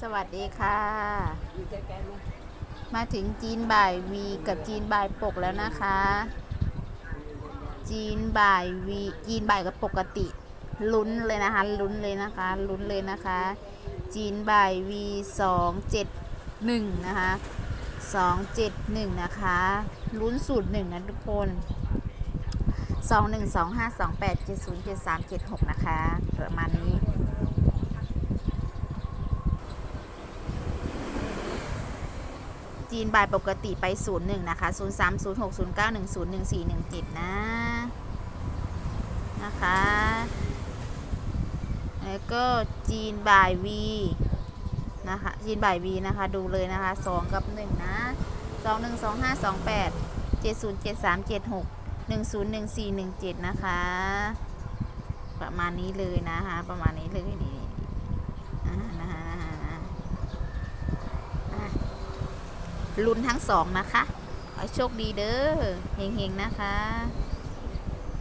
สวัสดีค่ะ มาถึงจีนบ่ายวีกับจีนบ่ายปกแล้วนะคะ จีนบ่ายวีจีนบ่ายกับปกติลุ้นเลยนะคะลุ้นเลยนะคะลุ้นเลยนะคะ จีนบ่ายวีสองเจ็ดหนึ่งนะคะสองเจ็ดหนึ่งนะคะลุ้นสูตรหนึ่งนะทุกคนสองหนึ่งสองห้าสองแปดเจ็ดศูนย์เจ็ดสามเจ็ดหกนะคะ ประมาณนี้ จีนบ่ายปกติไป 01 นะคะ 0 3 0 6 0 9 1 0 1 4 1 7 นะ นะคะ แล้วก็จีนบ่ายวีนะคะ จีนบ่ายวีนะคะ ดูเลยนะคะ 2 กับ 1 นะ 2 1 2 5 2 8 7 0 7 3 7 6 1 0 1 4 1 7 นะคะ ประมาณนี้เลยนะคะ ประมาณนี้เลยนี่อ่านะคะนะคะนะคะอะ ลุ้นทั้งสองนะคะขอโชคดีเด้อเฮงๆนะคะ